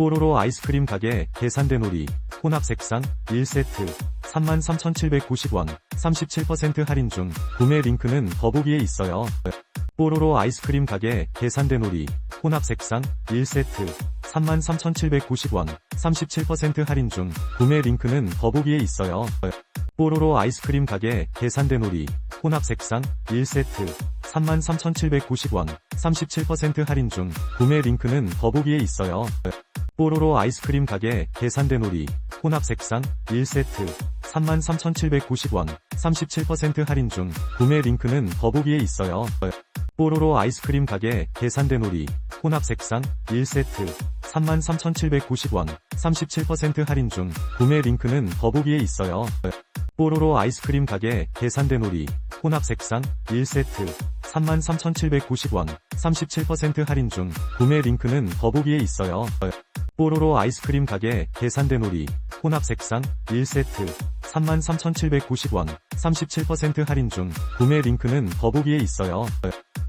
뽀로로 아이스크림 가게 계산된 오리 혼합 색상 1세트 33,790원 37% 할인 중 구매 링크는 더보기에 있어요. 뽀로로 아이스크림 가게 계산된 오리 혼합 색상 1세트 33,790원 37% 할인 중 구매 링크는 더보기에 있어요. 뽀로로 아이스크림 가게 계산된 오리 혼합 색상 1세트 33,790원 37% 할인 중 구매 링크는 더보기에 있어요. 뽀로로 아이스크림 가게 계산된 오리 혼합 색상 1세트 33,790원 37% 할인 중 구매 링크는 더보기에 있어요. 뽀로로 아이스크림 가게 계산된 오리 혼합 색상 1세트 33,790원 37% 할인 중 구매 링크는 더보기에 있어요. 뽀로로 아이스크림 가게 계산된 오리 혼합 색상 1세트 33,790원 37% 할인 중 구매 링크는 더보기에 있어요. 뽀로로 아이스크림 가게 계산된 오리 혼합 색상 1세트 33,790원 37% 할인 중 구매 링크는 더보기에 있어요.